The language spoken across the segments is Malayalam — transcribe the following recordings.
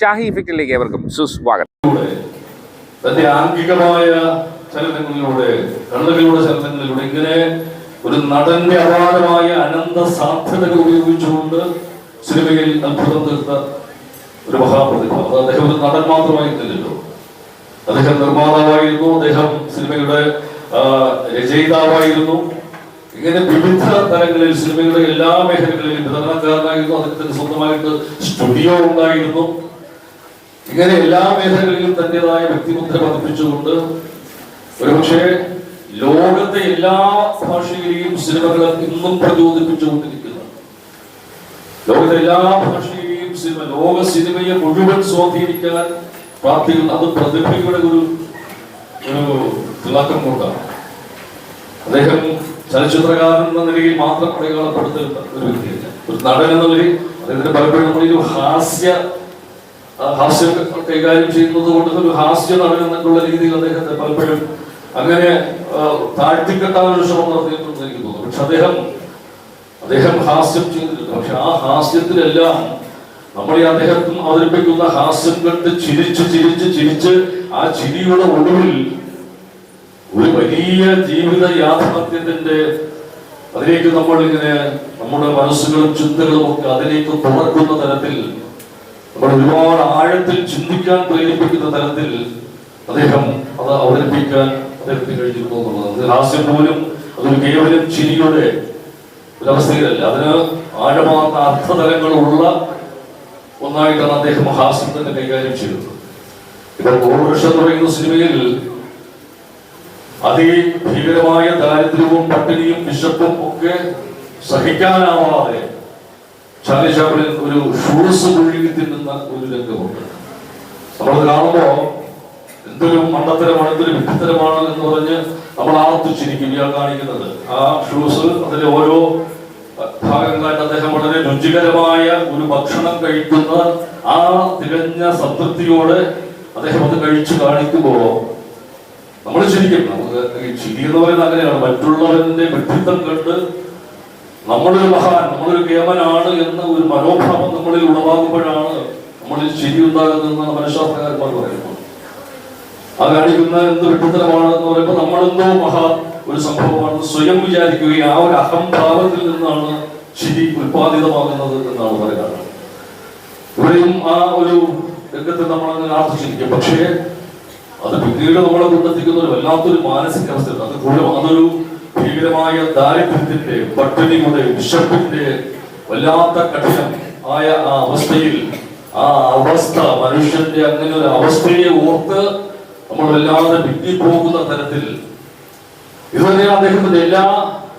ഷാഹി ഇഫക്റ്റിലേക്ക് ഏവർക്കും സുസ്വാഗതം. ആംഗികമായ ചലനങ്ങളിലൂടെ കണ്ണുകളുടെ ചലനങ്ങളിലൂടെ ഇങ്ങനെ ഒരു നടന്റെ അപാരമായ അനന്ത സാധ്യതകൾ ഉപയോഗിച്ചുകൊണ്ട് സിനിമയിൽ അത്ഭുതം തീർത്ത ഒരു മഹാപ്രതിഭ. അദ്ദേഹം ഒരു നടൻ മാത്രമായിരുന്നില്ലല്ലോ അദ്ദേഹം നിർമ്മാതാവായിരുന്നു. അദ്ദേഹം സിനിമയുടെ രചയിതാവായിരുന്നു. ഇങ്ങനെ വിവിധ തലങ്ങളിൽ സിനിമയുടെ എല്ലാ മേഖലകളിലും വിതരണക്കാരനായിരുന്നു അദ്ദേഹത്തിന് സ്വന്തമായിട്ട് സ്റ്റുഡിയോ ഉണ്ടായിരുന്നു. ഇങ്ങനെ എല്ലാ മേഖലകളിലും തന്റേതായ വ്യക്തിമുദ്ര പതിപ്പിച്ചുകൊണ്ട് ഒരുപക്ഷെ ലോകത്തെ എല്ലാ ഭാഷയിലെയും സിനിമകൾ ഇന്നും പ്രചോദിപ്പിച്ചുകൊണ്ടിരിക്കുന്നു. ലോകത്തെ എല്ലാ ഭാഷയിലെയും സിനിമ ലോക സിനിമയെ മുഴുവൻ സ്വാധീനിക്കാൻ പ്രാർത്ഥിക്കുന്ന അത് പ്രതിഭയുടെ ഒരു തിളക്കം കൊണ്ടാണ്. അദ്ദേഹം ചലച്ചിത്രകാരൻ എന്ന നിലയിൽ മാത്രം അടയാളപ്പെടുത്തുന്ന ഒരു വ്യക്തിയല്ല. ഒരു നടൻ എന്ന നിലയിൽ അദ്ദേഹത്തിന് പലപ്പോഴും നമ്മളൊരു ഹാസ്യ ഹാസ്യം കൈകാര്യം ചെയ്യുന്നത് കൊണ്ട് ഒരു ഹാസ്യ നടൻ എന്നുള്ള രീതിയിൽ അദ്ദേഹത്തെ പലപ്പോഴും അങ്ങനെ താഴ്ത്തിക്കെട്ടാൻ താഴ്ത്തിക്കെട്ടാനൊരു ശ്രമം നടത്തിയിട്ടുണ്ടെന്ന് എനിക്ക് തോന്നുന്നു. പക്ഷെ അദ്ദേഹം അദ്ദേഹം ഹാസ്യം ചെയ്തിട്ടുണ്ട്. പക്ഷെ ആ ഹാസ്യത്തിലെല്ലാം നമ്മൾ ഈ അദ്ദേഹത്തിന് അവതരിപ്പിക്കുന്ന ഹാസ്യം കണ്ട് ചിരിച്ച് ചിരിച്ച് ചിരിച്ച് ആ ചിരിയുടെ ഒടുവിൽ ഒരു വലിയ ജീവിത യാഥാർത്ഥ്യത്തിന്റെ അതിലേക്ക് നമ്മൾ ഇങ്ങനെ നമ്മുടെ മനസ്സുകളും ചിന്തകളും ഒക്കെ അതിലേക്ക് തുറക്കുന്ന തരത്തിൽ നമ്മൾ ഒരുപാട് ആഴത്തിൽ ചിന്തിക്കാൻ പ്രേരിപ്പിക്കുന്ന തരത്തിൽ അദ്ദേഹം അത് അവതരിപ്പിക്കാൻ അദ്ദേഹത്തിന് കഴിഞ്ഞിരുന്നു എന്നുള്ളത് ഹാസ്യം പോലും അതൊരു കേവലം ചിരിയുടെ ഒരവസ്ഥയിലല്ല. അതിന് ആഴമാർന്ന അർത്ഥതലങ്ങളുള്ള ഒന്നായിട്ടാണ് അദ്ദേഹം ഹാസ്യം തന്നെ കൈകാര്യം ചെയ്തത്. ഇപ്പോൾ എന്ന് പറയുന്ന സിനിമയിൽ അതിഭീകരമായ ദാരിദ്ര്യവും പട്ടിണിയും വിശപ്പും ഒക്കെ സഹിക്കാനാവാതെ ചാർലി ചാപ്പിളിൻ ഒരു ഷൂസ് കുഴുകി തിന്നുന്ന ഒരു രംഗമുണ്ട്. നമ്മളത് കാണുമ്പോ എന്തൊരു മണ്ടത്തരമാണ് എന്തൊരു വിഡ്ഢിത്തരമാണ് എന്ന് പറഞ്ഞ് നമ്മൾ ആവർത്തിച്ചിരിക്കും ചിരിക്കും ഇയാൾ കാണിക്കുന്നത്. ആ ഷൂസ് അതിലെ ഓരോ ഭാഗങ്ങളായിട്ട് അദ്ദേഹം വളരെ രുചികരമായ ഒരു ഭക്ഷണം കഴിക്കുന്ന ആ തികഞ്ഞ സംതൃപ്തിയോടെ അദ്ദേഹം അത് കഴിച്ചു കാണിക്കുമ്പോ നമ്മൾ ചിരിക്കും. നമുക്ക് ചിരി പറയുന്നത് അങ്ങനെയാണ്. മറ്റുള്ളവന്റെ വിഡ്ഢിത്തം കണ്ട് നമ്മളൊരു മഹാൻ നമ്മളൊരു കേമനാണ് എന്ന ഒരു മനോഭാവം നമ്മളിൽ ഉളവാകുമ്പോഴാണ് നമ്മളിൽ ശരി ഉണ്ടാകുന്നതെന്നാണ് മനഃശാസ്ത്രകാരന്മാർ പറയുന്നത്. ആ കാണിക്കുന്ന എന്ത് വിട്ടുത്തരമാണെന്ന് പറയുമ്പോൾ നമ്മളെന്തോ മഹാ ഒരു സംഭവമാണ് സ്വയം വിചാരിക്കുകയും ആ ഒരു അഹംഭാവത്തിൽ നിന്നാണ് ചിരി ഉത്പാദിതമാകുന്നത് എന്നാണ് പറയുന്നത്. ഇവിടെയും ആ ഒരു രംഗത്തിൽ നമ്മൾ അങ്ങനെ ആർത്തിച്ചിരിക്കും പക്ഷേ അത് പിന്നീട് നമ്മളെ കൊണ്ടെത്തിക്കുന്ന ഒരു വല്ലാത്തൊരു മാനസികാവസ്ഥയാണ് അത് അതൊരു ഭീകരമായ ദാരിദ്ര്യത്തിന്റെ പട്ടിണിയുടെ വിശപ്പിന്റെ വല്ലാത്ത കഠിനം ആയ ആ അവസ്ഥയിൽ ആ അവസ്ഥ മനുഷ്യന്റെ അങ്ങനെ ഒരു അവസ്ഥയെ ഓർത്ത് നമ്മൾ വല്ലാതെ ഭിത്തിപ്പോകുന്ന തരത്തിൽ ഇത് തന്നെയാണ് അദ്ദേഹത്തിന്റെ എല്ലാ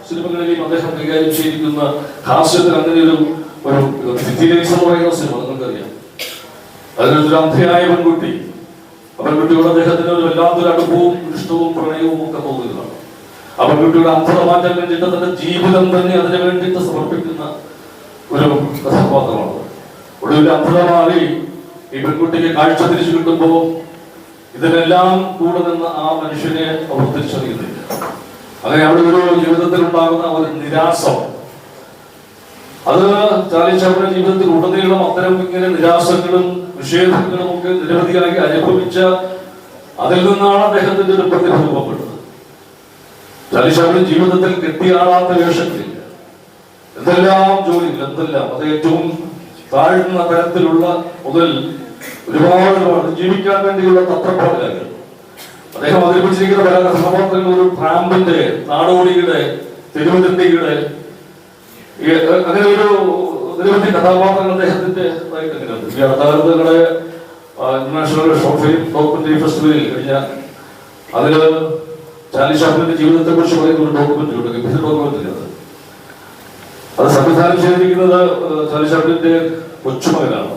സിനിമകളിലെയും അദ്ദേഹം കൈകാര്യം ചെയ്തിരിക്കുന്ന ഹാസ്യത്തിൽ അങ്ങനെ ഒരു ഒരു എന്ന് പറയുന്ന സിനിമ നിങ്ങൾക്കറിയാം. അതിനൊരു അന്ധയായ പെൺകുട്ടി. ആ പെൺകുട്ടിയോട് അദ്ദേഹത്തിന് ഒരു വല്ലാത്തൊരു അടുപ്പവും ഇഷ്ടവും പ്രണയവും ഒക്കെ തോന്നുന്നതാണ്. ആ പെൺകുട്ടിയുടെ അന്ധത മാറ്റാൻ വേണ്ടിയിട്ട് തന്റെ ജീവിതം തന്നെ അതിനു വേണ്ടിയിട്ട് സമർപ്പിക്കുന്ന ഒരു കഥാപാത്രമാണ് ഒടുവിൽ അന്ധത മാറി ഈ പെൺകുട്ടിക്ക് കാഴ്ച തിരിച്ചു കിട്ടുമ്പോ ഇതിനെല്ലാം കൂടെ നിന്ന് ആ മനുഷ്യനെ അവർ തിരിച്ചറിയുന്നില്ല. അങ്ങനെ അവിടെ ഒരു ജീവിതത്തിൽ ഉണ്ടാകുന്ന ഒരു നിരാസം അത് ചാലിച്ചവരുടെ ജീവിതത്തിൽ ഉടനീളം അത്തരം ഇങ്ങനെ നിരാശകളും നിഷേധങ്ങളും ഒക്കെ നിരവധിയായി അനുഭവിച്ച അതിൽ നിന്നാണ് അദ്ദേഹത്തിന്റെ ഒരു പ്രതിഭ ചാർലി ജീവിതത്തിൽ കിട്ടിയാളാത്ത വേഷത്തിൽ എന്തെല്ലാം ജോലികൾ എന്തെല്ലാം? അത് ഏറ്റവും താഴ്ന്ന തരത്തിലുള്ള മുതൽ ഒരുപാട് ഒരുപാട് ജീവിക്കാൻ വേണ്ടിയുള്ള തത്രപ്പാടിലായിരുന്നു അദ്ദേഹം അവതരിപ്പിച്ചിരിക്കുന്ന പല കഥാപാത്രങ്ങൾ ഒരു ട്രാമ്പിന്റെ നാടോടിയുടെ അഹ് അങ്ങനെ ഒരു നിരവധി കഥാപാത്രങ്ങൾ അദ്ദേഹത്തിന്റെ ഇന്റർനാഷണൽ ഷോർട്ട് ഫിലിം ഫെസ്റ്റിവലിൽ കഴിഞ്ഞ അതിൽ ചാർലി ഷാഫിന്റെ ജീവിതത്തെ കുറിച്ച് പറയുന്ന ഒരു ഡോക്യുമെന്ററി ഉണ്ട് ഗംഭീര ഡോക്യുമെന്ററി അത് സംവിധാനം ചെയ്തിരിക്കുന്നത് ചാർലി ഷാഫിന്റെ കൊച്ചുമകനാണ്.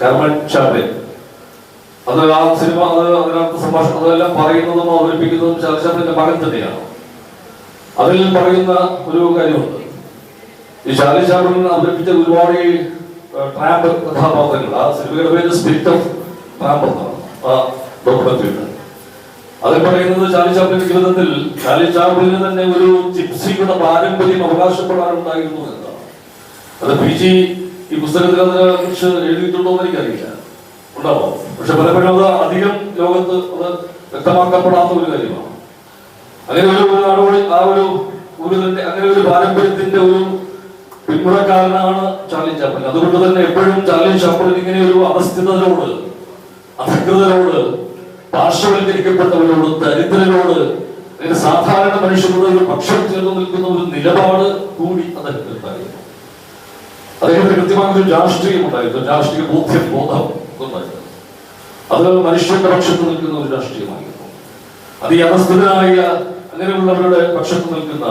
കർമ്മൻ ഷാഫെ അത് ആ സിനിമ അത് അതിനകത്ത് സംഭാഷണം അതെല്ലാം പറയുന്നതും അവതരിപ്പിക്കുന്നതും ചാർലി ഷാഫിന്റെ മകൻ തന്നെയാണ്. അതിൽ പറയുന്ന ഒരു കാര്യമുണ്ട്. ഈ ചാർലി ഷാഫിൻ അവതരിപ്പിച്ച ഒരുപാട് ട്രാമ്പ് കഥാപാത്രങ്ങൾ ആ സിനിമയുടെ പേര് സ്പിരിറ്റ് ഓഫ് ട്രാമ്പ് എന്നാണ്. ആ ഡോക്യുമെന്ററിയുടെ അതിൽ പറയുന്നത് ചാർലി ചാപ്ലിന്റെ ജീവിതത്തിൽ ചാർലി ചാപ്ലിന് തന്നെ ഒരു ജിപ്സിയുടെ പാരമ്പര്യം അവകാശപ്പെടാറുണ്ടായിരുന്നു എന്നാണ്. അത് പി ജി ഈ പുസ്തകത്തിൽ കുറിച്ച് എഴുതിയിട്ടുണ്ടോ എന്ന് എനിക്കറിയില്ല. ഉണ്ടാവോ? പക്ഷെ പലപ്പോഴും അത് അധികം ലോകത്ത് അത് വ്യക്തമാക്കപ്പെടാത്ത ഒരു കാര്യമാണ്. അങ്ങനെ ഒരു ഒരു ആ ഒരു ഒരു തന്നെ അങ്ങനെ ഒരു പാരമ്പര്യത്തിന്റെ ഒരു പിന്മുറക്കാരനാണ് ചാർലി ചാപ്പൽ അതുകൊണ്ട് തന്നെ എപ്പോഴും ചാർലി ചാപ്പലിന് ഇങ്ങനെ ഒരു അവസ്ഥിതരോട് അധികൃതരോട് പാർശ്വവൽക്കരിക്കപ്പെട്ടവരോട് ദരിദ്രരോട് അല്ലെങ്കിൽ സാധാരണ മനുഷ്യരോട് ഒരു പക്ഷം ചേർന്ന് നിൽക്കുന്ന ഒരു നിലപാട് കൂടി അദ്ദേഹത്തിന് അദ്ദേഹത്തിന് കൃത്യമായൊരു രാഷ്ട്രീയം ഉണ്ടായിരുന്നു രാഷ്ട്രീയ ബോധ്യം ബോധം ഉണ്ടായിരുന്നു. അത് മനുഷ്യന്റെ പക്ഷത്ത് നിൽക്കുന്ന ഒരു രാഷ്ട്രീയമായിരുന്നു. അത് ഈ അധസ്ഥിതനായ അങ്ങനെയുള്ളവരുടെ പക്ഷത്ത് നിൽക്കുന്ന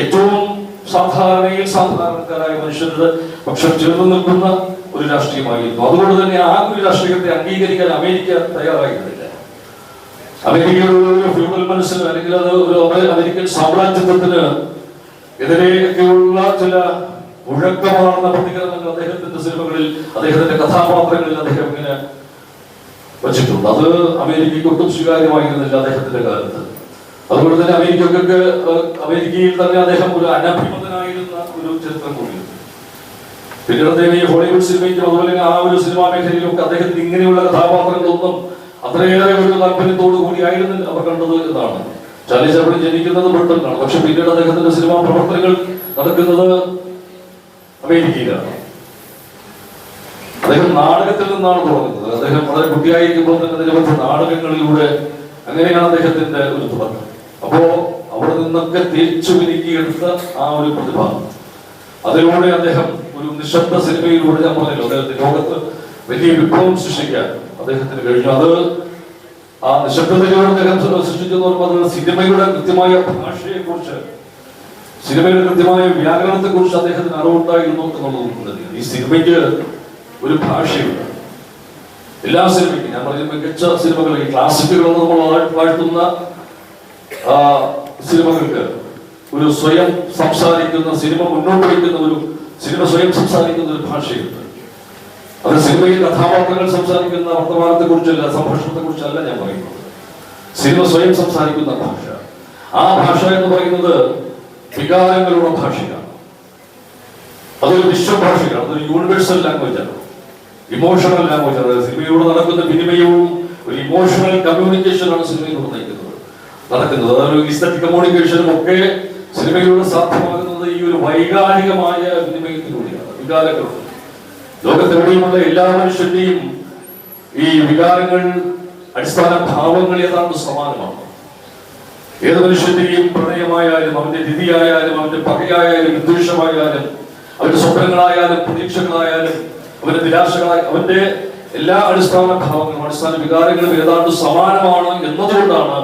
ഏറ്റവും സാധാരണയിൽ സാധാരണക്കാരായ മനുഷ്യരുടെ പക്ഷം ചേർന്ന് നിൽക്കുന്ന ഒരു രാഷ്ട്രീയമായിരുന്നു. അതുകൊണ്ട് തന്നെ ആ ഒരു രാഷ്ട്രീയത്തെ അംഗീകരിക്കാൻ അമേരിക്ക തയ്യാറായിരുന്നില്ല അമേരിക്കയുടെ ഒരു ഫ്യൂഡൽ മനസ്സിന് അല്ലെങ്കിൽ അത് ഒരു അമേരിക്കൻ സാമ്രാജ്യത്വത്തിന് എതിരെയൊക്കെയുള്ള ചില മുഴക്കമാർന്ന പ്രതികരണങ്ങൾ അദ്ദേഹത്തിന്റെ സിനിമകളിൽ അദ്ദേഹത്തിന്റെ കഥാപാത്രങ്ങളിൽ അദ്ദേഹം ഇങ്ങനെ വച്ചിട്ടുണ്ട്. അത് അമേരിക്കയ്ക്ക് ഒട്ടും സ്വീകാര്യമായിരുന്നില്ല അദ്ദേഹത്തിന്റെ കാലത്ത്. അതുപോലെ തന്നെ അമേരിക്കക്കൊക്കെ അമേരിക്കയിൽ തന്നെ അദ്ദേഹം ഒരു അനഭിമതനായിരുന്ന ഒരു ചരിത്രം കൂടിയുണ്ട്. പിന്നീട് അദ്ദേഹം ഈ ഹോളിവുഡ് സിനിമയ്ക്കും അതുപോലെ ആ ഒരു സിനിമാ മേഖലയിലൊക്കെ അദ്ദേഹത്തിന് ഇങ്ങനെയുള്ള കഥാപാത്രങ്ങളൊന്നും അത്രയേറെ ഒരു താല്പര്യത്തോടു കൂടിയായിരുന്നില്ല അവർ കണ്ടത് എന്നാണ്. ചാർലി ചാപ്പിളി ജനിക്കുന്നത് ബ്രിട്ടനിലാണ്. പക്ഷെ പിന്നീട് അദ്ദേഹത്തിന്റെ സിനിമാ പ്രവർത്തനങ്ങൾ നടക്കുന്നത് അമേരിക്കയിലാണ്. അദ്ദേഹം നാടകത്തിൽ നിന്നാണ് തുടങ്ങുന്നത്. അദ്ദേഹം വളരെ കുട്ടിയായിരിക്കുമ്പോൾ തന്നെ നിരവധി നാടകങ്ങളിലൂടെ അങ്ങനെയാണ് അദ്ദേഹത്തിന്റെ ഒരു തുടക്കം. അപ്പോ അവിടെ നിന്നൊക്കെ തിരിച്ചു വിനിക്കിയെടുത്ത ആ ഒരു പ്രതിഭ. അതിലൂടെ അദ്ദേഹം ഒരു നിശബ്ദ സിനിമയിലൂടെ ഞാൻ പറഞ്ഞല്ലോ അദ്ദേഹത്തിന്റെ ലോകത്ത് വലിയ വിപ്ലവം സൃഷ്ടിക്കാൻ അദ്ദേഹത്തിന് കഴിഞ്ഞു. അത് ആ നിശബ്ദതയോട് അദ്ദേഹം സൃഷ്ടിച്ചെന്ന് പറയുമ്പോൾ അത് സിനിമയുടെ കൃത്യമായ ഭാഷയെ കുറിച്ച് സിനിമയുടെ കൃത്യമായ വ്യാകരണത്തെ കുറിച്ച് അദ്ദേഹത്തിന് അറിവുണ്ടായിരുന്നു എന്നുള്ളത് ഈ സിനിമയ്ക്ക് ഒരു ഭാഷയുണ്ട്. എല്ലാ സിനിമയ്ക്കും ഞാൻ പറഞ്ഞ മികച്ച സിനിമകൾ ഈ ക്ലാസിക്കുകളെന്ന് നമ്മൾ വാഴ്ത്തുന്ന സിനിമകൾക്ക് ഒരു സ്വയം സംസാരിക്കുന്ന സിനിമ മുന്നോട്ട് വയ്ക്കുന്ന ഒരു സിനിമ സ്വയം സംസാരിക്കുന്ന ഒരു ഭാഷയുണ്ട്. അത് സിനിമയിൽ കഥാപാത്രങ്ങൾ സംസാരിക്കുന്ന വർത്തമാനത്തെ കുറിച്ചല്ല സംഭാഷണത്തെ കുറിച്ചല്ല ഞാൻ പറയുന്നത്. സിനിമ സ്വയം സംസാരിക്കുന്ന ഭാഷ. ആ ഭാഷ എന്ന് പറയുന്നത് വികാരങ്ങളുടെ ഭാഷയാണ്. അതൊരു വിശ്വഭാഷയാണ് അതൊരു യൂണിവേഴ്സൽ ലാംഗ്വേജ് ആണ്. ഇമോഷണൽ ലാംഗ്വേജ് ആണ്. സിനിമയിലൂടെ നടക്കുന്ന വിനിമയവും ഒരു ഇമോഷണൽ കമ്മ്യൂണിക്കേഷൻ ആണ് സിനിമയിലൂടെ നയിക്കുന്നത്. നടക്കുന്നത്. അതൊരു ഇസ്തറ്റിക് കമ്മ്യൂണിക്കേഷനും ഒക്കെ സിനിമയിലൂടെ സാധ്യമാകുന്നത് ഈ ഒരു വൈകാരികമായ വിനിമയത്തിലൂടെയാണ്. വികാരങ്ങളുണ്ട് ലോകത്തെവിടെയുമുള്ള എല്ലാ മനുഷ്യന്റെയും ഈ വികാരങ്ങൾ അടിസ്ഥാന ഭാവങ്ങൾ ഏതാണ്ട് സമാനമാണ്. ഏത് മനുഷ്യന്റെയും പ്രണയമായാലും അവന്റെ രീതിയായാലും അവന്റെ പകയായാലും വിദ്വേഷമായാലും അവന്റെ സ്വപ്നങ്ങളായാലും പ്രതീക്ഷകളായാലും അവന്റെ നിരാശകളായ അവന്റെ എല്ലാ അടിസ്ഥാന ഭാവങ്ങളും അടിസ്ഥാന വികാരങ്ങളും ഏതാണ്ട് സമാനമാണ് എന്നതുകൊണ്ടാണ്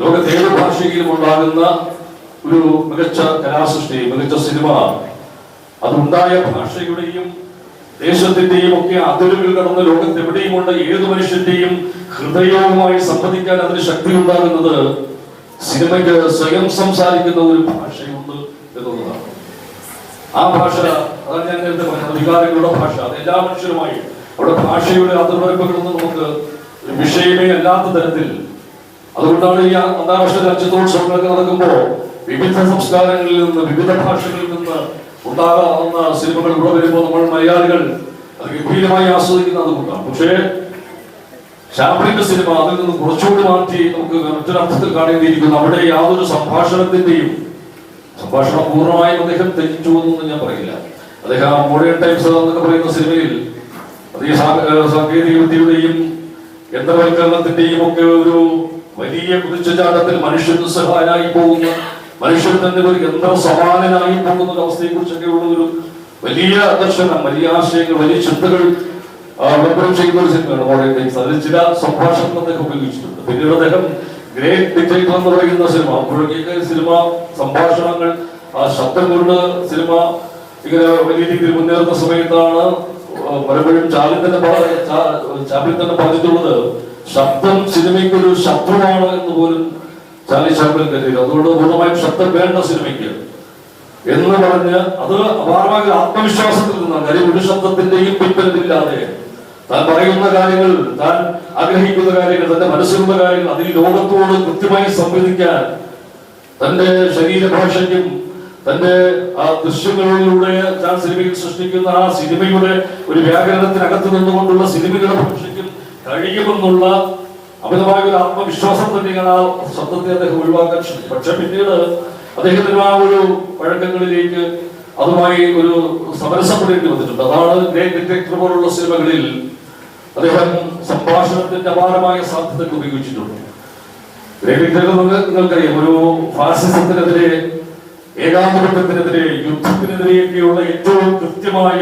ലോകത്തെ ഏത് ഭാഷയിലും ഉണ്ടാകുന്ന ഒരു മികച്ച കലാസൃഷ്ടി മികച്ച സിനിമ. അതുണ്ടായ ഭാഷയുടെയും ദേശത്തിന്റെയും ഒക്കെ അതിരുകൾ കടന്ന് ലോകത്ത് എവിടെയുമുണ്ട് ഏത് മനുഷ്യന്റെയും ഹൃദയവുമായി സംവദിക്കാൻ അതിന് ശക്തി ഉണ്ടാകുന്നത് സിനിമയ്ക്ക് സ്വയം സംസാരിക്കുന്ന ഒരു ഭാഷയുണ്ട് എന്നുള്ളതാണ്. ആ ഭാഷ അതാണ് ഞാൻ നേരത്തെ പറഞ്ഞത് വികാരങ്ങളുടെ ഭാഷ. അത് എല്ലാ മനുഷ്യരുമായി. അവിടെ ഭാഷയുടെ അതിർവരമ്പുകളൊന്നും നമുക്ക് വിഷയമേ അല്ലാത്ത തരത്തിൽ. അതുകൊണ്ടാണ് ഈ അന്താരാഷ്ട്ര രാജ്യത്തോട് രാജ്യത്തോത്സവങ്ങളൊക്കെ നടക്കുമ്പോൾ വിവിധ സംസ്കാരങ്ങളിൽ നിന്ന് വിവിധ ഭാഷകളിൽ നിന്ന് ഉണ്ടാകാവുന്ന സിനിമകൾ ഇവിടെ വരുമ്പോൾ നമ്മൾ മലയാളികൾ ആസ്വദിക്കുന്ന ആസ്വദിക്കുന്നത് അതുകൊണ്ടാണ് പക്ഷേ ചാപ്ലിന്റെ സിനിമ അതിൽ നിന്ന് കുറച്ചുകൂടി മാറ്റി നമുക്ക് മറ്റൊരർത്ഥത്തിൽ കാണേണ്ടിയിരിക്കുന്നു അവിടെ യാതൊരു സംഭാഷണത്തിന്റെയും സംഭാഷണം പൂർണമായും അദ്ദേഹം തെറ്റിച്ചു എന്നൊന്നും ഞാൻ പറയില്ല. അദ്ദേഹം മോഡേൺ ടൈംസ് എന്നൊക്കെ പറയുന്ന സിനിമയിൽ അത് സാങ്കേതിക വിദ്യയുടെയും യന്ത്രവൽക്കരണത്തിന്റെയും ഒക്കെ ഒരു വലിയ കുതിച്ചുചാട്ടത്തിൽ മനുഷ്യന് സഹായമായി പോകുന്ന മനുഷ്യൻ തന്നെ ഒരു യന്ത്ര സമാനനായി പോകുന്ന ഒരു അവസ്ഥയെ കുറിച്ചൊക്കെ ഉള്ള ഒരു വലിയ ദർശനം വലിയ ആശയങ്ങൾ വലിയ ചിന്തകൾ വിളംബരം ചെയ്യുന്ന ഒരു സിനിമയാണ് ടൈംസ് അതിൽ ചില സംഭാഷണം അദ്ദേഹം ഉപയോഗിച്ചിട്ടുണ്ട്. പിന്നീട് അദ്ദേഹം ഗ്രേറ്റ് ഡിക്റ്റേറ്റർ എന്ന് പറയുന്ന സിനിമ അപ്പോഴൊക്കെ സിനിമ സംഭാഷണങ്ങൾ ആ ശബ്ദം കൊണ്ട് സിനിമ ഇങ്ങനെ വലിയ രീതിയിൽ മുന്നേറുന്ന സമയത്താണ് പലപ്പോഴും ചാലിൻ തന്നെ ചാപ്പിൽ തന്നെ പറഞ്ഞിട്ടുള്ളത് ശബ്ദം സിനിമയ്ക്ക് ഒരു ശബ്ദമാണ് എന്ന് പോലും ചാലി ചാപ്ലിൻ കരുതിയത് അതുകൊണ്ട് പൂർണമായും ശബ്ദം വേണ്ട സിനിമയ്ക്ക്. എന്ന് പറഞ്ഞ് അത് അപാരമായ ആത്മവിശ്വാസത്തിൽ നിന്നാണ്. കാര്യം ഒരു ശബ്ദത്തിന്റെയും പിൻബലമില്ലാതെ താൻ പറയുന്ന കാര്യങ്ങൾ താൻ ആഗ്രഹിക്കുന്ന കാര്യങ്ങൾ തന്റെ മനസ്സിലുള്ള കാര്യങ്ങൾ അതിൽ ലോകത്തോട് കൃത്യമായി സംവദിക്കാൻ തന്റെ ശരീരഭാഷയ്ക്കും തന്റെ ആ ദൃശ്യങ്ങളിലൂടെ ഞാൻ സിനിമയിൽ സൃഷ്ടിക്കുന്ന ആ സിനിമയുടെ ഒരു വ്യാകരണത്തിനകത്ത് നിന്നുകൊണ്ടുള്ള സിനിമയുടെ ഭാഷയ്ക്കും കഴിയുമെന്നുള്ള അമിതമായ ഒരു ആത്മവിശ്വാസം തന്നെയാണ് ആ ശബ്ദത്തെ അദ്ദേഹം ഒഴിവാക്കാൻ ശ്രമിച്ചത് പക്ഷെ പിന്നീട് അദ്ദേഹത്തിന് ആ ഒരു വഴക്കങ്ങളിലേക്ക് അതുമായി ഒരു സമരസം പെടേണ്ടി വന്നിട്ടുണ്ട്. അതാണ് ഡിറ്റക്ടർ പോലുള്ള സിനിമകളിൽ അദ്ദേഹം സംഭാഷണത്തിന്റെ അപാരമായ സാധ്യതകൾ ഉപയോഗിച്ചിട്ടുണ്ട്. നിങ്ങൾക്കറിയാം ഒരു ഫാസിസത്തിനെതിരെ ഏകാധിപത്യത്തിനെതിരെ യുദ്ധത്തിനെതിരെയൊക്കെയുള്ള ഏറ്റവും കൃത്യമായ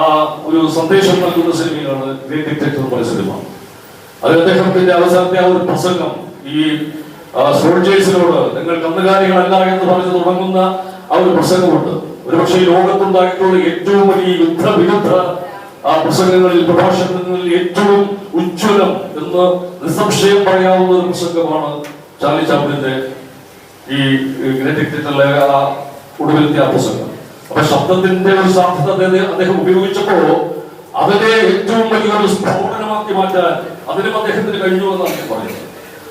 ആ ഒരു സന്ദേശം നൽകുന്ന സിനിമയാണ് ഗ്രേറ്റ് ഡിറ്റക്ടർ പോലെ സിനിമ. അത് അദ്ദേഹത്തിന്റെ അവസാനത്തെ ആ ഒരു പ്രസംഗം ഈ സോൾജേഴ്സിനോട് നിങ്ങൾ കന്നുകാലികളല്ല എന്ന് പറഞ്ഞ് തുടങ്ങുന്ന ആ ഒരു പ്രസംഗമുണ്ട്. ഒരുപക്ഷെ ലോകത്തുണ്ടായിട്ടുള്ള ഏറ്റവും വലിയ യുദ്ധ യുദ്ധവിരുദ്ധ ആ പ്രസംഗങ്ങളിൽ പ്രഭാഷണങ്ങളിൽ ഏറ്റവും ഉജ്ജ്വലം എന്ന് നിസ്സംശയം പറയാവുന്ന ഒരു പ്രസംഗമാണ് ചാർലി ചാപ്ലിന്റെ ഈ ആ ഒടുവിലത്തെ ആ പ്രസംഗം. അപ്പൊ ശബ്ദത്തിന്റെ ഒരു സാധ്യത അദ്ദേഹം ഉപയോഗിച്ചപ്പോ അതിനെ ഏറ്റവും വലിയൊരു സ്ഫോടനമാക്കി മാറ്റാൻ അതിനും അദ്ദേഹത്തിന് കഴിഞ്ഞു എന്നാണ് ഞാൻ പറയുന്നത്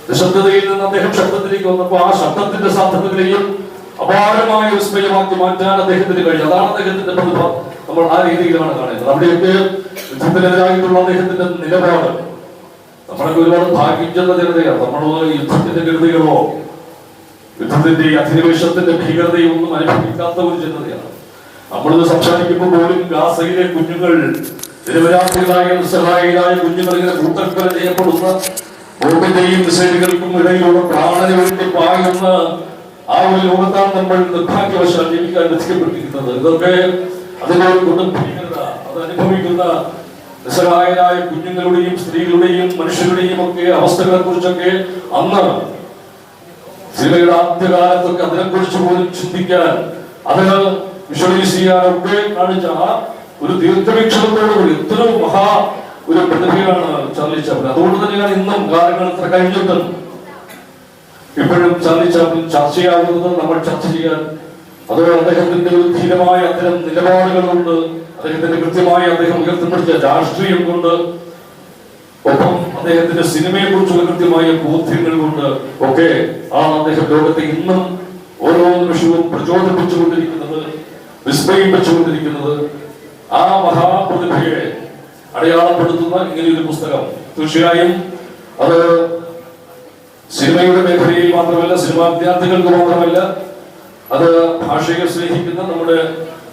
നിശബ്ദതയിൽ നിന്ന് അദ്ദേഹം ശബ്ദത്തിലേക്ക് വന്നപ്പോൾ ആ ശബ്ദത്തിന്റെ സാധ്യതകളെയും അപാരമായ വിസ്മയമാക്കി മാറ്റാൻ അദ്ദേഹത്തിന് കഴിഞ്ഞു. അതാണ് അദ്ദേഹത്തിന്റെ പ്രതിഭ. നമ്മൾ ആ രീതിയിലാണ് കാണുന്നത്. അവിടെയൊക്കെ യുദ്ധത്തിനെതിരായിട്ടുള്ള അദ്ദേഹത്തിന്റെ നിലപാട്. നമ്മളൊക്കെ ഒരുപാട് ഭാഗ്യം ജനതയാണ്. നമ്മൾ യുദ്ധത്തിന്റെ കൃതികളോ യുദ്ധത്തിന്റെ അധിനിവേശത്തിന്റെ ഭീകരതയോ ഒന്നും അനുഭവിക്കാത്ത ഒരു ജനതയാണ്. നമ്മളിത് സംസാരിക്കുമ്പോൾ പോലും ഗാസയിലെ കുഞ്ഞുങ്ങൾ നിരപരാധികളായ നിസ്സഹായരായ കുഞ്ഞുങ്ങൾ ഇങ്ങനെ കൂട്ടക്കൊല ചെയ്യപ്പെടുന്ന. ബോംബിന്റെയും മിസൈലുകൾക്കും ഇടയിലുള്ള പ്രാണന് വേണ്ടി പായുന്ന ആ ഒരു ലോകത്താണ് നമ്മൾ നിർഭാഗ്യവശാൽ ജീവിക്കാൻ രക്ഷിക്കപ്പെട്ടിരിക്കുന്നത്. ഇതൊക്കെ അതിന്റെ ഒരു കൊടും ഭീകരത അത് അനുഭവിക്കുന്ന നിസ്സഹായരായ കുഞ്ഞുങ്ങളുടെയും സ്ത്രീകളുടെയും മനുഷ്യരുടെയും ഒക്കെ അവസ്ഥകളെ കുറിച്ചൊക്കെ അന്ന് സിനിമയുടെ ആദ്യകാലത്തൊക്കെ അതിനെക്കുറിച്ച് പോലും ചിന്തിക്കാൻ അതിന് വിഷ്വലൈസ് ചെയ്യാനൊക്കെ കാണിച്ച ഒരു ദീർഘവീക്ഷണത്തോടുകൂടി ഇത്ര മഹാ ഒരു പ്രതിഭയാണ് ചാർലി ചാപ്ലിൻ. അതുകൊണ്ട് തന്നെയാണ് ഇന്നും കാലങ്ങൾ ഇത്ര കഴിഞ്ഞിട്ടും ഇപ്പോഴും ചാർലി ചാപ്ലിൻ ചെയ്യാവുന്നത് നമ്മൾ ചർച്ച ചെയ്യാൻ. അത് അദ്ദേഹത്തിന്റെ ഒരു ധീരമായ അത്തരം നിലപാടുകൾ കൊണ്ട് അദ്ദേഹത്തിന്റെ കൃത്യമായ അദ്ദേഹം ഉയർത്തിപ്പിടിച്ച രാഷ്ട്രീയം കൊണ്ട് ഒപ്പം അദ്ദേഹത്തിന്റെ സിനിമയെ കുറിച്ചുള്ള കൃത്യമായ ബോധ്യങ്ങൾ കൊണ്ട് ഒക്കെ ആണ് അദ്ദേഹം ലോകത്തെ ഇന്നും ഓരോ നിമിഷവും പ്രചോദിപ്പിച്ചുകൊണ്ടിരിക്കുന്നത് വിസ്മയിപ്പിച്ചുകൊണ്ടിരിക്കുന്നത്. ആ മഹാപ്രതിഭയെ അടയാളപ്പെടുത്തുന്ന ഒരു പുസ്തകം. തീർച്ചയായും അത് സിനിമയുടെ മേഖലയിൽ മാത്രമല്ല സിനിമാ വിദ്യാർത്ഥികൾക്ക് മാത്രമല്ല അത് ഭാഷയെ സ്നേഹിക്കുന്ന നമ്മുടെ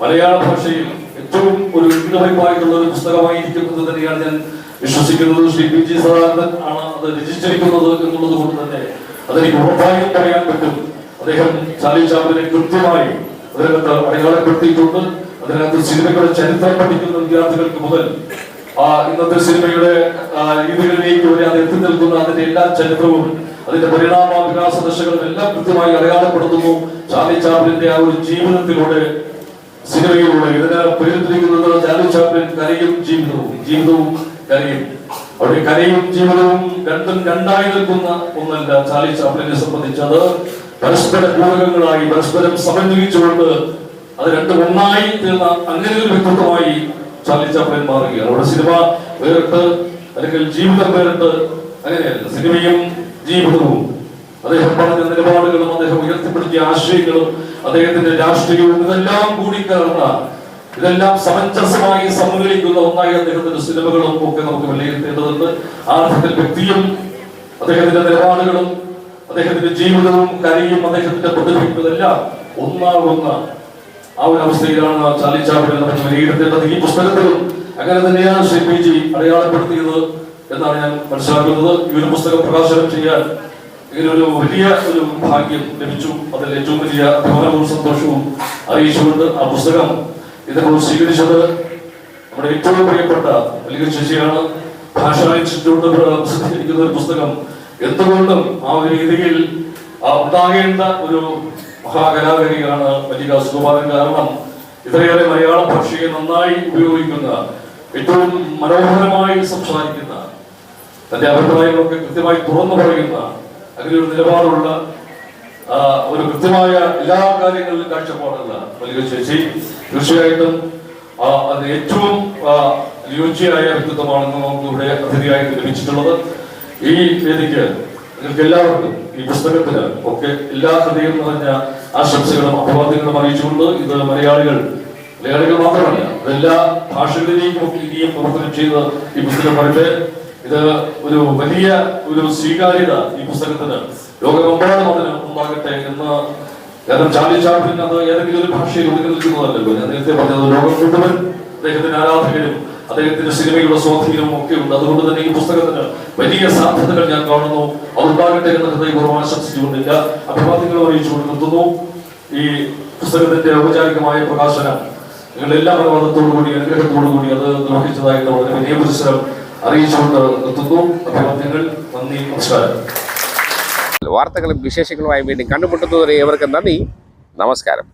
മലയാള ഭാഷയിൽ ഏറ്റവും ഒരു ഇടവയ്പായിട്ടുള്ള ഒരു പുസ്തകമായിരിക്കും എന്ന് തന്നെയാണ് ഞാൻ വിശ്വസിക്കുന്നത്. ശ്രീ പി ജി സദാനന്ദൻ ആണ് അത് രചിച്ചിരിക്കുന്നത് എന്നുള്ളത് കൊണ്ട് തന്നെ അതെനിക്ക് ഉറപ്പായും പറയാൻ പറ്റും. അദ്ദേഹം ചാലി ചാപ്പിനെ കൃത്യമായി അദ്ദേഹത്തെ അടയാളപ്പെടുത്തിയിട്ടുണ്ട്. അതിനകത്ത് സിനിമയുടെ ചരിത്രം പഠിക്കുന്ന വിദ്യാർത്ഥികൾക്ക് മുതൽ ഇന്നത്തെ സിനിമയുടെ രീതികളിലേക്ക് വരെ അത് എത്തി നിൽക്കുന്ന അതിന്റെ എല്ലാ ചരിത്രവും അതിന്റെ പരിണാമ വികാസ ദശകളും എല്ലാം കൃത്യമായി അടയാളപ്പെടുത്തുന്നു. ചാർലി ചാപ്ലിന്റെ ആ ഒരു ജീവിതത്തിലൂടെ സിനിമയിലൂടെ ഇതിനെ പേരിട്ടിരിക്കുന്നത് ചാർലി ചാപ്ലിൻ കരയും ജീവിതവും ജീവിതവും കരയും. അവിടെ കരയും ജീവിതവും രണ്ടും രണ്ടായി നിൽക്കുന്ന ഒന്നല്ല ചാർലി ചാപ്ലിനെ സംബന്ധിച്ചത്. പരസ്പര പൂരകങ്ങളായി പരസ്പരം സമന്വയിച്ചുകൊണ്ട് അത് രണ്ടും ഒന്നായി തീർന്ന അങ്ങനെ ഒരു വ്യക്തിത്വമായി ചാർലി ചാപ്ലിൻ മാറുകയാണ്. അവിടെ സിനിമ വേറിട്ട് അല്ലെങ്കിൽ ജീവിതം വേറിട്ട് അങ്ങനെയല്ല സിനിമയും ജീവിതവും. അദ്ദേഹം പറഞ്ഞ നിലപാടുകളും അദ്ദേഹം ഉയർത്തിപ്പെടുത്തിയ ആശയങ്ങളും അദ്ദേഹത്തിന്റെ രാഷ്ട്രീയവും ഇതെല്ലാം കൂടി കലർന്ന ഇതെല്ലാം സമഞ്ജസമായി സമന്വയിക്കുന്ന ഒന്നായി അദ്ദേഹത്തിന്റെ സിനിമകളും ഒക്കെ നമുക്ക് വിലയിരുത്തേണ്ടതുണ്ട്. ആ അർത്ഥത്തിൽ വ്യക്തിയും അദ്ദേഹത്തിന്റെ നിലപാടുകളും അദ്ദേഹത്തിന്റെ ജീവിതവും കരയും അദ്ദേഹത്തിന്റെ പ്രതിഭയും ഇതെല്ലാം ഒന്നാകുന്ന ആ ഒരു അവസ്ഥയിലാണ് നമുക്ക് വിലയിരുത്തേണ്ടത് ഈ പുസ്തകത്തിലും അങ്ങനെ തന്നെയാണ് ശ്രീ പി ജി അടയാളപ്പെടുത്തിയത് എന്നാണ് ഞാൻ മനസ്സിലാക്കുന്നത്. ഈ ഒരു പുസ്തകം പ്രകാശനം ചെയ്യാൻ ഇങ്ങനെ ഒരു വലിയ ഒരു ഭാഗ്യം ലഭിച്ചു. അതിൽ ഏറ്റവും വലിയ അഭിമാനവും സന്തോഷവും അറിയിച്ചുകൊണ്ട് ആ പുസ്തകം ഇതിപ്പോൾ സ്വീകരിച്ചത് നമ്മുടെ ഏറ്റവും പ്രിയപ്പെട്ട വലിയ ശശിയാണ് ഭാഷാ ഇൻസ്റ്റിറ്റ്യൂട്ട് പ്രസിദ്ധീകരിക്കുന്ന ഒരു പുസ്തകം എന്തുകൊണ്ടും ആ ഒരു രീതിയിൽ ഉണ്ടാകേണ്ട ഒരു മഹാകലാകാരിയാണ് വലിയ സുകുമാരൻ കാരണം ഇത്രയേറെ മലയാള ഭാഷയെ നന്നായി ഉപയോഗിക്കുന്ന ഏറ്റവും മനോഹരമായി സംസാരിക്കുന്ന തന്റെ അഭിപ്രായങ്ങളൊക്കെ കൃത്യമായി തുറന്നു പറയുന്ന അങ്ങനെ ഒരു നിലപാടുള്ള ഒരു കൃത്യമായ എല്ലാ കാര്യങ്ങളിലും കാഴ്ചപ്പാടുള്ള വലിയ ചേച്ചി. തീർച്ചയായിട്ടും അത് ഏറ്റവും അനുയോജ്യമായ വ്യക്തിത്വമാണെന്ന് നമുക്ക് ഇവിടെ അതിഥിയായിട്ട് ലഭിച്ചിട്ടുള്ളത്. ഈ വേദിക്ക് നിങ്ങൾക്ക് എല്ലാവർക്കും ഈ പുസ്തകത്തിന് ഒക്കെ എല്ലാ ഹൃദയം നിറഞ്ഞ ആശംസകളും അഭിവാദ്യങ്ങളും അറിയിച്ചുകൊണ്ട് ഇത് മലയാളികൾ മലയാളികൾ മാത്രമല്ല എല്ലാ ഭാഷകളിലേക്കും ഒക്കെ ഇനിയും പ്രവർത്തനം ചെയ്ത് ഈ പുസ്തകം വരട്ടെ ഇത് ഒരു വലിയ ഒരു സ്വീകാര്യത ഈ പുസ്തകത്തിന് ലോകമെമ്പാടും അതിന് ഉണ്ടാകട്ടെ എന്ന് കാരണം ചാർലി ചാപ്പിൻ അത് ഏതെങ്കിലും ഒരു ഭാഷയിൽ ഒതുക്കി നിൽക്കുന്നതല്ലല്ലോ. ഞാൻ നേരത്തെ പറഞ്ഞത് ലോകം മുഴുവൻ അദ്ദേഹത്തിന്റെ ആരാധകരും അദ്ദേഹത്തിന്റെ സിനിമയുടെ സ്വാധീനവും ഒക്കെ ഉണ്ട്. അതുകൊണ്ട് തന്നെ ഈ പുസ്തകത്തിന് വലിയ സാധ്യതകൾ ഞാൻ കാണുന്നു. അതുണ്ടാകട്ടെ എന്ന് ഹൃദയപൂർവം ആശംസിച്ചുകൊണ്ടില്ല. അഭിവാദ്യങ്ങൾ അറിയിച്ചു അറിയിച്ചുകൊണ്ട് നിർത്തുന്നു. ഈ പുസ്തകത്തിന്റെ ഔപചാരികമായ പ്രകാശനം നിങ്ങളുടെ എല്ലാ അനുവാദത്തോടു കൂടി അനുഗ്രഹത്തോടു കൂടി അത് നിർവഹിച്ചതായിട്ട് വളരെ വലിയ പുരസ്കാരം അറിയിച്ചുകൊണ്ട് നിർത്തുന്നു. അഭിവാദ്യങ്ങൾ നന്ദി നമസ്കാരം. വാർത്തകളും വിശേഷങ്ങളുമായി വീണ്ടും കണ്ടുമുട്ടുന്നതുവരെ ഏവർക്കും നന്ദി. നമസ്കാരം.